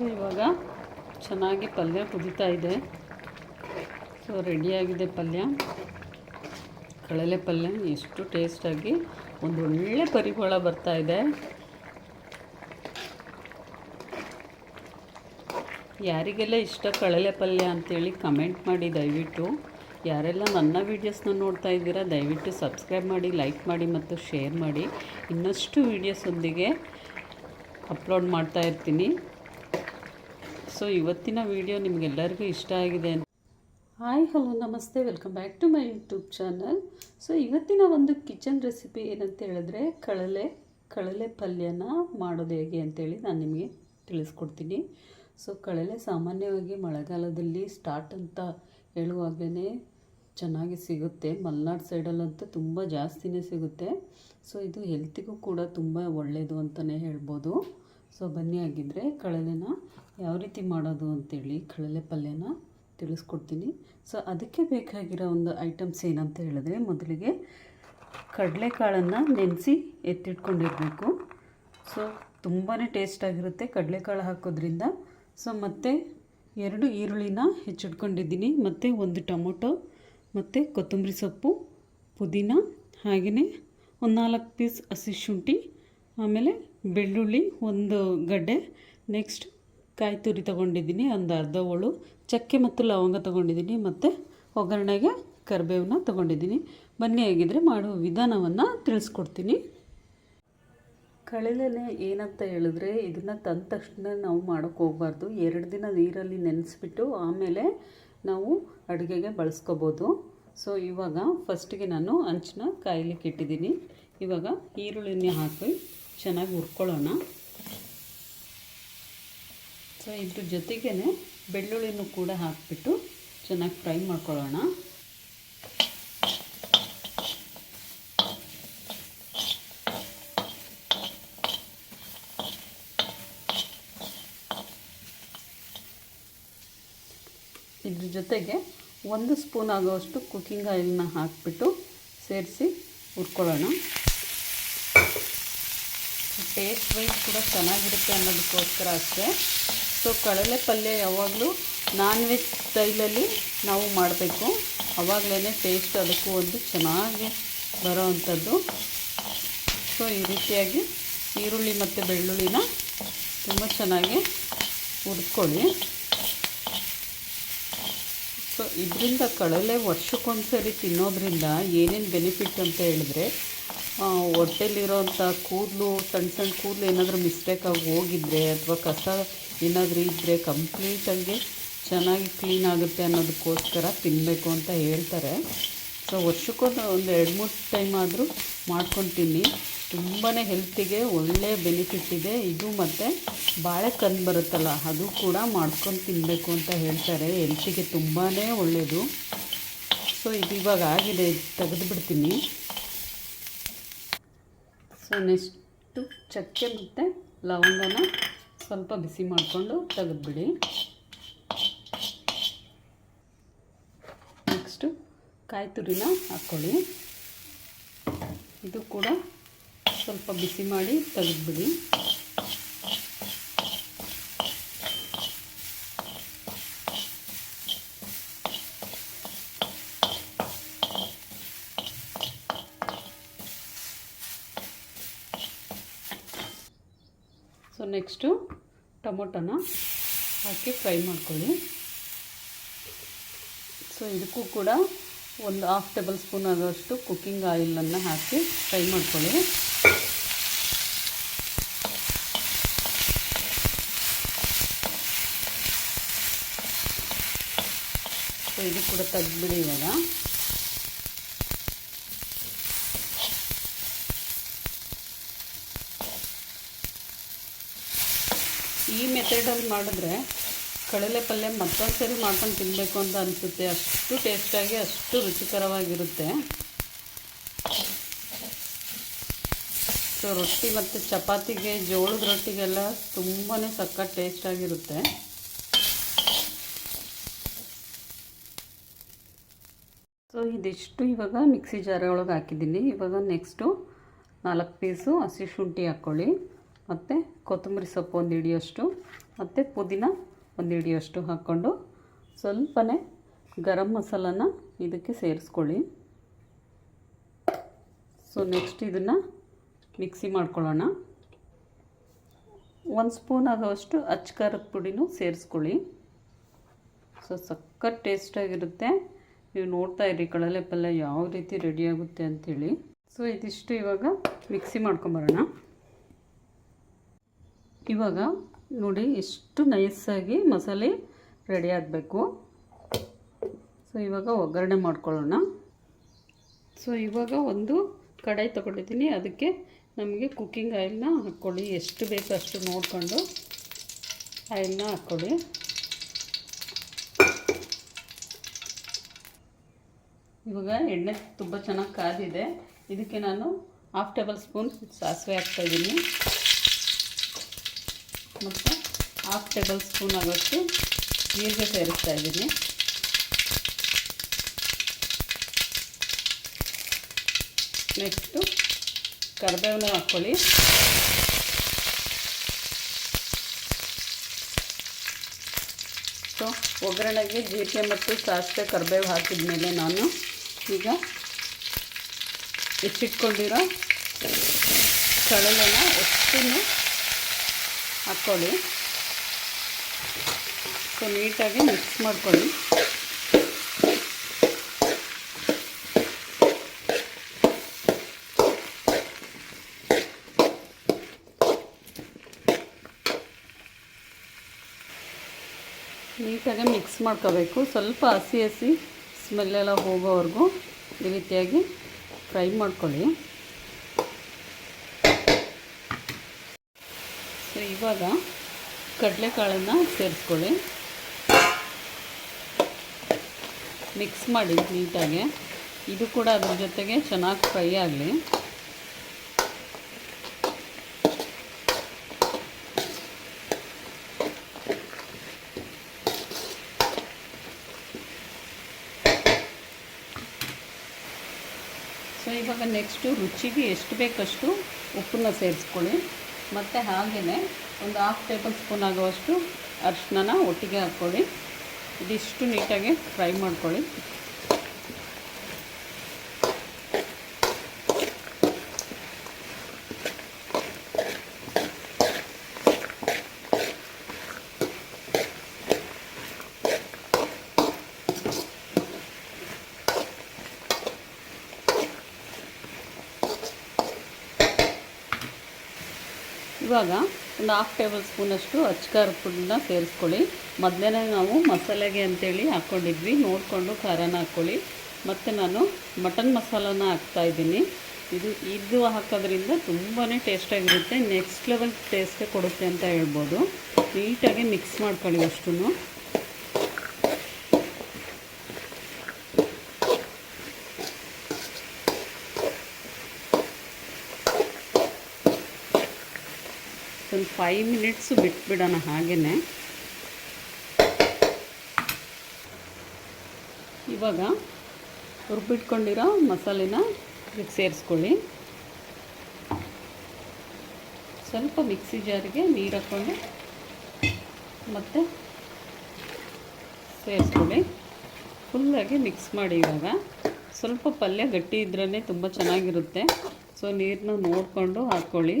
So ಇವಾಗ ಚೆನ್ನಾಗಿ ಪಲ್ಯ ಕುದೀತಾ ಇದೆ. ಸೊ ರೆಡಿಯಾಗಿದೆ ಪಲ್ಯ. ಕಳಲೆ ಪಲ್ಯ ಎಷ್ಟು ಟೇಸ್ಟಾಗಿ ಒಂದು ಒಳ್ಳೆ ಪರಿಮಳ ಬರ್ತಾ ಇದೆ. ಯಾರಿಗೆಲ್ಲ ಇಷ್ಟ ಕಳಲೆ ಪಲ್ಯ ಅಂತೇಳಿ ಕಮೆಂಟ್ ಮಾಡಿ ದಯವಿಟ್ಟು. ಯಾರೆಲ್ಲ ನನ್ನ ವೀಡಿಯೋಸ್ನ ನೋಡ್ತಾ ಇದ್ದೀರಾ, ದಯವಿಟ್ಟು ಸಬ್ಸ್ಕ್ರೈಬ್ ಮಾಡಿ ಲೈಕ್ ಮಾಡಿ ಮತ್ತು ಶೇರ್ ಮಾಡಿ. ಇನ್ನಷ್ಟು ವೀಡಿಯೋಸೊಂದಿಗೆ ಅಪ್ಲೋಡ್ ಮಾಡ್ತಾ ಇರ್ತೀನಿ. ಸೊ ಇವತ್ತಿನ ವಿಡಿಯೋ ನಿಮಗೆಲ್ಲರಿಗೂ ಇಷ್ಟ ಆಗಿದೆ ಹಾಯ್ ಹಲೋ ನಮಸ್ತೆ. Welcome back to my YouTube channel so ಇವತ್ತಿನ ಒಂದು ಕಿಚನ್ ರೆಸಿಪಿ ಏನಂತ ಹೇಳಿದ್ರೆ ಕಳಲೆ ಕಳಲೆ ಪಲ್ಯನ ಮಾಡೋದು ಹೇಗೆ ಅಂತೇಳಿ ನಾನು ನಿಮಗೆ ತಿಳಿಸ್ಕೊಡ್ತೀನಿ. ಸೊ ಕಳಲೆ ಸಾಮಾನ್ಯವಾಗಿ ಮಳೆಗಾಲದಲ್ಲಿ ಸ್ಟಾರ್ಟ್ ಅಂತ ಹೇಳುವಾಗಲೇ ಚೆನ್ನಾಗಿ ಸಿಗುತ್ತೆ. ಮಲೆನಾಡು ಸೈಡಲ್ಲಂತೂ ತುಂಬ ಜಾಸ್ತಿನೇ ಸಿಗುತ್ತೆ. ಸೊ ಇದು ಹೆಲ್ತಿಗೂ ಕೂಡ ತುಂಬ ಒಳ್ಳೆಯದು ಅಂತಲೇ ಹೇಳ್ಬೋದು. ಸೊ ಬನ್ನಿ ಆಗಿದ್ದರೆ ಕಳಲೆನ ಯಾವ ರೀತಿ ಮಾಡೋದು ಅಂತೇಳಿ ಕಳಲೆ ಪಲ್ಯನ ತಿಳಿಸ್ಕೊಡ್ತೀನಿ. ಸೊ ಅದಕ್ಕೆ ಬೇಕಾಗಿರೋ ಒಂದು ಐಟಮ್ಸ್ ಏನಂತ ಹೇಳಿದ್ರೆ ಮೊದಲಿಗೆ ಕಡಲೆಕಾಳನ್ನು ನೆನೆಸಿ ಎತ್ತಿಟ್ಕೊಂಡಿರಬೇಕು. ಸೊ ತುಂಬಾ ಟೇಸ್ಟಾಗಿರುತ್ತೆ ಕಡಲೆಕಾಳು ಹಾಕೋದ್ರಿಂದ. ಸೊ ಮತ್ತು ಎರಡು ಈರುಳ್ಳಿನ ಹೆಚ್ಚಿಟ್ಕೊಂಡಿದ್ದೀನಿ. ಮತ್ತು ಒಂದು ಟೊಮೊಟೊ, ಮತ್ತು ಕೊತ್ತಂಬರಿ ಸೊಪ್ಪು, ಪುದೀನ, ಹಾಗೆಯೇ ಒಂದು ನಾಲ್ಕು ಪೀಸ್ ಹಸಿ ಶುಂಠಿ, ಆಮೇಲೆ ಬೆಳ್ಳುಳ್ಳಿ, ಒಂದು ಗಡ್ಡೆ. ನೆಕ್ಸ್ಟ್ ಕಾಯಿ ತುರಿ ತೊಗೊಂಡಿದ್ದೀನಿ, ಒಂದು ಅರ್ಧ ಹೋಳು ಚಕ್ಕೆ ಮತ್ತು ಲವಂಗ ತೊಗೊಂಡಿದ್ದೀನಿ ಮತ್ತು ಒಗ್ಗರಣೆಗೆ ಕರಿಬೇವನ್ನ ತೊಗೊಂಡಿದ್ದೀನಿ. ಬನ್ನಿ ಆಗಿದ್ದರೆ ಮಾಡುವ ವಿಧಾನವನ್ನು ತಿಳಿಸ್ಕೊಡ್ತೀನಿ. ಕಳಲೆನೆ ಏನಂತ ಹೇಳಿದ್ರೆ ಇದನ್ನು ತಂದ ತಕ್ಷಣ ನಾವು ಮಾಡೋಕ್ಕೆ ಹೋಗಬಾರ್ದು. ಎರಡು ದಿನ ನೀರಲ್ಲಿ ನೆನೆಸ್ಬಿಟ್ಟು ಆಮೇಲೆ ನಾವು ಅಡುಗೆಗೆ ಬಳಸ್ಕೋಬೋದು. ಸೊ ಇವಾಗ ಫಸ್ಟಿಗೆ ನಾನು ಹಂಚನ್ನ ಕಾಯ್ಲಿಕ್ಕೆ ಇಟ್ಟಿದ್ದೀನಿ. ಇವಾಗ ಈರುಳ್ಳಿನ ಹಾಕಿ ಚೆನ್ನಾಗಿ ಹುರ್ಕೊಳ್ಳೋಣ. ಸೊ ಇದ್ರ ಜೊತೆಗೇ ಬೆಳ್ಳುಳ್ಳಿನೂ ಕೂಡ ಹಾಕಿಬಿಟ್ಟು ಚೆನ್ನಾಗಿ ಫ್ರೈ ಮಾಡ್ಕೊಳ್ಳೋಣ. ಇದ್ರ ಜೊತೆಗೆ ಒಂದು ಸ್ಪೂನ್ ಆಗೋವಷ್ಟು ಕುಕ್ಕಿಂಗ್ ಆಯಿಲ್ನ ಹಾಕಿಬಿಟ್ಟು ಸೇರಿಸಿ ಹುರ್ಕೊಳ್ಳೋಣ. ಟೇಸ್ಟ್ ವೈಸ್ ಕೂಡ ಚೆನ್ನಾಗಿರುತ್ತೆ ಅನ್ನೋದಕ್ಕೋಸ್ಕರ ಅಷ್ಟೇ. ಸೊ ಕಡಲೆ ಪಲ್ಯ ಯಾವಾಗಲೂ ನಾನ್ ವೆಜ್ ಸ್ಟೈಲಲ್ಲಿ ನಾವು ಮಾಡಬೇಕು. ಆವಾಗಲೇ ಟೇಸ್ಟ್ ಅದಕ್ಕೂ ಒಂದು ಚೆನ್ನಾಗಿ ಬರೋ ಅಂಥದ್ದು ಸೊ ಈ ರೀತಿಯಾಗಿ ಈರುಳ್ಳಿ ಮತ್ತು ಬೆಳ್ಳುಳ್ಳಿನ ತುಂಬ ಚೆನ್ನಾಗಿ ಹುರ್ಕೊಳ್ಳಿ. ಸೊ ಇದರಿಂದ ಕಡಲೆ ವರ್ಷಕ್ಕೊಂದ್ಸರಿ ತಿನ್ನೋದ್ರಿಂದ ಏನೇನು ಬೆನಿಫಿಟ್ ಅಂತ ಹೇಳಿದ್ರೆ ಹೊಟ್ಟೆಲಿರೋಂಥ ಕೂದಲು, ಸಣ್ಣ ಸಣ್ಣ ಕೂದಲು ಏನಾದರೂ ಮಿಸ್ಟೇಕಾಗಿ ಹೋಗಿದ್ರೆ ಅಥವಾ ಕಸ ಏನಾದರೂ ಇದ್ದರೆ ಕಂಪ್ಲೀಟಾಗಿ ಚೆನ್ನಾಗಿ ಕ್ಲೀನ್ ಆಗುತ್ತೆ ಅನ್ನೋದಕ್ಕೋಸ್ಕರ ತಿನ್ನಬೇಕು ಅಂತ ಹೇಳ್ತಾರೆ. ಸೊ ವರ್ಷಕ್ಕೊಂದು ಒಂದು ಎರಡು ಮೂರು ಟೈಮ್ ಆದರೂ ಮಾಡ್ಕೊಂಡು ತಿನ್ನಿ ತುಂಬಾ ಹೆಲ್ತಿಗೆ ಒಳ್ಳೆಯ ಬೆನಿಫಿಟ್ ಇದೆ. ಇದು ಮತ್ತು ಬಾಳೆಕಂದು ಬರುತ್ತಲ್ಲ, ಅದು ಕೂಡ ಮಾಡ್ಕೊಂಡು ತಿನ್ನಬೇಕು ಅಂತ ಹೇಳ್ತಾರೆ. ಹೆಲ್ತಿಗೆ ತುಂಬಾ ಒಳ್ಳೆಯದು ಸೊ ಇದು ಇವಾಗ ಆಗಿದೆ, ತೆಗೆದುಬಿಡ್ತೀನಿ. ಸೊ ನೆಕ್ಸ್ಟು ಚಕ್ಕೆ ಮತ್ತು ಲವಂಗನ ಸ್ವಲ್ಪ ಬಿಸಿ ಮಾಡಿಕೊಂಡು ತೆಗೆದುಬಿಡಿ. ನೆಕ್ಸ್ಟು ಕಾಯಿ ತುರಿನ ಹಾಕ್ಕೊಳ್ಳಿ. ಇದು ಕೂಡ ಸ್ವಲ್ಪ ಬಿಸಿ ಮಾಡಿ ತೆಗೆದುಬಿಡಿ. ಸೊ ನೆಕ್ಸ್ಟು ಟೊಮೊಟೊನ ಹಾಕಿ ಫ್ರೈ ಮಾಡ್ಕೊಳ್ಳಿ. ಸೊ ಇದಕ್ಕೂ ಕೂಡ ಒಂದು ಹಾಫ್ ಟೇಬಲ್ ಸ್ಪೂನ್ ಆಗೋಷ್ಟು ಕುಕ್ಕಿಂಗ್ ಆಯಿಲನ್ನು ಹಾಕಿ ಫ್ರೈ ಮಾಡ್ಕೊಳ್ಳಿ. ಸೊ ಇದು ಕೂಡ ತೆಗ್ದುಬಿಡಿ ಇವಾಗ ಈ ಮೆಥಡಲ್ಲಿ ಮಾಡಿದ್ರೆ ಕಡಲೆ ಪಲ್ಯ ಮತ್ತೊಂದು ಸರಿ ಮಾಡ್ಕೊಂಡು ತಿನ್ನಬೇಕು ಅಂತ ಅನಿಸುತ್ತೆ. ಅಷ್ಟು ಟೇಸ್ಟಾಗಿ, ಅಷ್ಟು ರುಚಿಕರವಾಗಿರುತ್ತೆ. ಸೊ ರೊಟ್ಟಿ ಮತ್ತು ಚಪಾತಿಗೆ, ಜೋಳದ ರೊಟ್ಟಿಗೆಲ್ಲ ತುಂಬಾ ಸಖತ್ ಟೇಸ್ಟಾಗಿರುತ್ತೆ. ಸೊ ಇದಿಷ್ಟು ಇವಾಗ ಮಿಕ್ಸಿ ಜಾರ ಒಳಗೆ ಹಾಕಿದ್ದೀನಿ. ಇವಾಗ ನೆಕ್ಸ್ಟು ನಾಲ್ಕು ಪೀಸು ಹಸಿ ಶುಂಠಿ ಹಾಕ್ಕೊಳ್ಳಿ. ಮತ್ತು ಕೊತ್ತಂಬರಿ ಸೊಪ್ಪು ಒಂದು ಹಿಡಿಯೋಷ್ಟು, ಮತ್ತು ಪುದೀನ ಒಂದು ಹಿಡಿಯೋಷ್ಟು ಹಾಕ್ಕೊಂಡು ಸ್ವಲ್ಪನೇ ಗರಂ ಮಸಾಲನ ಇದಕ್ಕೆ ಸೇರಿಸ್ಕೊಳ್ಳಿ. ಸೊ ನೆಕ್ಸ್ಟ್ ಇದನ್ನು ಮಿಕ್ಸಿ ಮಾಡ್ಕೊಳ್ಳೋಣ. ಒಂದು ಸ್ಪೂನ್ ಆಗೋವಷ್ಟು ಅಚ್ಚ ಖಾರದ ಪುಡಿನೂ ಸೇರಿಸ್ಕೊಳ್ಳಿ. ಸೊ ಸಖತ್ ಟೇಸ್ಟಾಗಿರುತ್ತೆ ನೀವು ನೋಡ್ತಾ ಇರಿ ಕಡಲೆ ಪಲ್ಯ ಯಾವ ರೀತಿ ರೆಡಿಯಾಗುತ್ತೆ ಅಂಥೇಳಿ ಸೊ ಇದಿಷ್ಟು ಇವಾಗ ಮಿಕ್ಸಿ ಮಾಡ್ಕೊಂಬರೋಣ. ಇವಾಗ ನೋಡಿ ಎಷ್ಟು ನೈಸಾಗಿ ಮಸಾಲೆ ರೆಡಿ ಆಗಬೇಕು. ಸೊ ಇವಾಗ ಒಗ್ಗರಣೆ ಮಾಡ್ಕೊಳ್ಳೋಣ. ಸೊ ಇವಾಗ ಒಂದು ಕಡಾಯಿ ತೊಗೊಂಡಿದ್ದೀನಿ. ಅದಕ್ಕೆ ನಮಗೆ ಕುಕ್ಕಿಂಗ್ ಆಯಿಲ್ನ ಹಾಕ್ಕೊಳ್ಳಿ. ಎಷ್ಟು ಬೇಕು ಅಷ್ಟು ನೋಡಿಕೊಂಡು ಆಯಿಲ್ನ ಹಾಕ್ಕೊಳ್ಳಿ. ಇವಾಗ ಎಣ್ಣೆ ತುಂಬ ಚೆನ್ನಾಗಿ ಕಾದಿದೆ. ಇದಕ್ಕೆ ನಾನು ಹಾಫ್ ಟೇಬಲ್ ಸ್ಪೂನ್ ಸಾಸಿವೆ ಹಾಕ್ತಾಯಿದ್ದೀನಿ ಮತ್ತು ಹಾಫ್ ಟೇಬಲ್ ಸ್ಪೂನ್ ಆಗೋಷ್ಟು ಜೀರಿಗೆ ಸೇರಿಸ್ತಾ ಇದ್ದೀನಿ. ನೆಕ್ಸ್ಟು ಕರಿಬೇವನ್ನ ಹಾಕ್ಕೊಳ್ಳಿ. ಸೊ, ಒಗ್ಗರಣೆಗೆ ಜೀರಿಗೆ ಮತ್ತು ಸಾಸಿವೆ ಕರಿಬೇವು ಹಾಕಿದ ಮೇಲೆ ನಾನು ಈಗ ಹೆಚ್ಚಿಟ್ಕೊಂಡಿರೋ ಕಡಲೆನ ಎಷ್ಟು ಹಾಕ್ಕೊಳ್ಳಿ ಸೊ, ನೀಟಾಗಿ ಮಿಕ್ಸ್ ಮಾಡ್ಕೊಳ್ಳಿ. ನೀಟಾಗಿ ಮಿಕ್ಸ್ ಮಾಡ್ಕೋಬೇಕು. ಸ್ವಲ್ಪ ಹಸಿ ಹಸಿ ಸ್ಮೆಲ್ಲೆಲ್ಲ ಹೋಗೋವರೆಗೂ ಈ ರೀತಿಯಾಗಿ ಫ್ರೈ ಮಾಡ್ಕೊಳ್ಳಿ. ಸೊ ಇವಾಗ ಕಡಲೆಕಾಳನ್ನು ಸೇರಿಸ್ಕೊಳ್ಳಿ. ಮಿಕ್ಸ್ ಮಾಡಿ ನೀಟಾಗಿ. ಇದು ಕೂಡ ಅದ್ರ ಜೊತೆಗೆ ಚೆನ್ನಾಗಿ ಫ್ರೈ ಆಗಲಿ. ಸೊ ಇವಾಗ ನೆಕ್ಸ್ಟು ರುಚಿಗೆ ಎಷ್ಟು ಬೇಕಷ್ಟು ಉಪ್ಪನ್ನ ಸೇರಿಸ್ಕೊಳ್ಳಿ. ಮತ್ತು ಹಾಗೆಯೇ ಒಂದು ಹಾಫ್ ಟೇಬಲ್ ಸ್ಪೂನ್ ಆಗುವಷ್ಟು ಅರಿಶಿನ ಒಟ್ಟಿಗೆ ಹಾಕ್ಕೊಳ್ಳಿ. ಇದಿಷ್ಟು ನೀಟಾಗಿ ಫ್ರೈ ಮಾಡ್ಕೊಳ್ಳಿ. ಇವಾಗ ಒಂದು ಹಾಫ್ ಟೇಬಲ್ ಸ್ಪೂನಷ್ಟು ಅಚ್ಕಾರದ ಪುಡಿನ ಸೇರಿಸ್ಕೊಳ್ಳಿ. ಮೊದಲೇ ನಾವು ಮಸಾಲೆಗೆ ಅಂತೇಳಿ ಹಾಕ್ಕೊಂಡಿದ್ವಿ. ನೋಡಿಕೊಂಡು ಖಾರನ ಹಾಕ್ಕೊಳ್ಳಿ. ಮತ್ತು ನಾನು ಮಟನ್ ಮಸಾಲಾನ ಹಾಕ್ತಾಯಿದ್ದೀನಿ ಇದು ಇದು ಹಾಕೋದ್ರಿಂದ ತುಂಬಾ ಟೇಸ್ಟಾಗಿರುತ್ತೆ ನೆಕ್ಸ್ಟ್ ಲೆವೆಲ್ ಟೇಸ್ಟೇ ಕೊಡುತ್ತೆ ಅಂತ ಹೇಳ್ಬೋದು. ನೀಟಾಗಿ ಮಿಕ್ಸ್ ಮಾಡ್ಕೊಳ್ಳಿ ಅಷ್ಟೂ ಒಂದು ಫೈವ್ ಮಿನಿಟ್ಸು ಬಿಟ್ಬಿಡೋಣ ಹಾಗೆಯೇ ಇವಾಗ ರುಬ್ಬಿಟ್ಕೊಂಡಿರೋ ಮಸಾಲೆನ ಇದಕ್ಕೆ ಸೇರಿಸ್ಕೊಳ್ಳಿ. ಸ್ವಲ್ಪ ಮಿಕ್ಸಿ ಜಾರಿಗೆ ನೀರು ಹಾಕ್ಕೊಂಡು ಮತ್ತು ಸೇರಿಸ್ಕೊಳ್ಳಿ. ಫುಲ್ಲಾಗಿ ಮಿಕ್ಸ್ ಮಾಡಿ ಇವಾಗ. ಸ್ವಲ್ಪ ಪಲ್ಯ ಗಟ್ಟಿ ಇದ್ರೇ ತುಂಬ ಚೆನ್ನಾಗಿರುತ್ತೆ. ಸೊ ನೀರನ್ನ ನೋಡಿಕೊಂಡು ಹಾಕ್ಕೊಳ್ಳಿ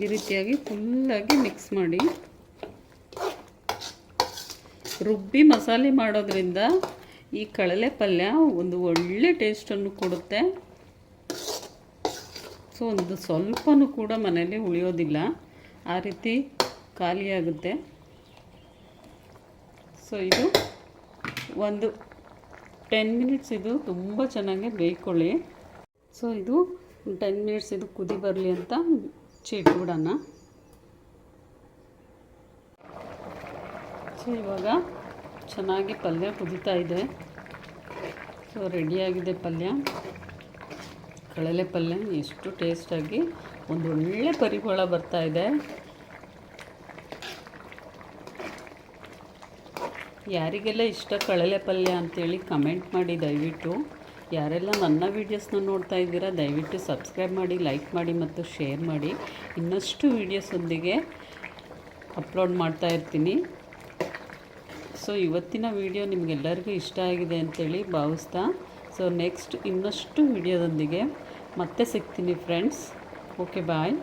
ಈ ರೀತಿಯಾಗಿ ಫುಲ್ಲಾಗಿ ಮಿಕ್ಸ್ ಮಾಡಿ. ರುಬ್ಬಿ ಮಸಾಲೆ ಮಾಡೋದ್ರಿಂದ ಈ ಕಡಲೆ ಪಲ್ಯ ಒಂದು ಒಳ್ಳೆ ಟೇಸ್ಟನ್ನು ಕೊಡುತ್ತೆ. ಸೊ ಒಂದು ಸ್ವಲ್ಪನೂ ಕೂಡ ಮನೇಲಿ ಉಳಿಯೋದಿಲ್ಲ. ಆ ರೀತಿ ಖಾಲಿಯಾಗುತ್ತೆ ಸೊ ಇದು ಒಂದು ಟೆನ್ ಮಿನಿಟ್ಸ್ ಇದು ತುಂಬ ಚೆನ್ನಾಗಿ ಬೇಯ್ಕೊಳ್ಳಿ. ಸೊ ಇದು ಟೆನ್ ಮಿನಿಟ್ಸ್ ಇದು ಕುದಿ ಬರಲಿ ಅಂತ ಚಿಟ್ಬಿಡೋಣ ಸೊ ಇವಾಗ ಚೆನ್ನಾಗಿ ಪಲ್ಯ ಕುದೀತಾ ಇದೆ. ಸೊ ರೆಡಿಯಾಗಿದೆ ಪಲ್ಯ. ಕಳಲೆ ಪಲ್ಯ ಎಷ್ಟು ಟೇಸ್ಟಾಗಿ ಒಂದು ಒಳ್ಳೆ ಪರಿಮಳ ಬರ್ತಾ ಇದೆ. ಯಾರಿಗೆಲ್ಲ ಇಷ್ಟ ಕಳಲೆ ಪಲ್ಯ ಅಂತೇಳಿ ಕಮೆಂಟ್ ಮಾಡಿ ದಯವಿಟ್ಟು. ಯಾರೆಲ್ಲ ನನ್ನ ವೀಡಿಯೋಸ್ನ ನೋಡ್ತಾ ಇದ್ದೀರಾ, ದಯವಿಟ್ಟು ಸಬ್ಸ್ಕ್ರೈಬ್ ಮಾಡಿ, ಲೈಕ್ ಮಾಡಿ ಮತ್ತು ಶೇರ್ ಮಾಡಿ. ಇನ್ನಷ್ಟು ವೀಡಿಯೋಸೊಂದಿಗೆ ಅಪ್ಲೋಡ್ ಮಾಡ್ತಾ ಇರ್ತೀನಿ. ಸೊ, ಇವತ್ತಿನ ವಿಡಿಯೋ ನಿಮಗೆಲ್ಲರಿಗೂ ಇಷ್ಟ ಆಗಿದೆ ಅಂತೇಳಿ ಭಾವಿಸ್ತಾ, ಸೊ, ನೆಕ್ಸ್ಟ್ ಇನ್ನಷ್ಟು ವಿಡಿಯೋದೊಂದಿಗೆ ಮತ್ತೆ ಸಿಗ್ತೀನಿ ಫ್ರೆಂಡ್ಸ್ ಓಕೆ ಬಾಯ್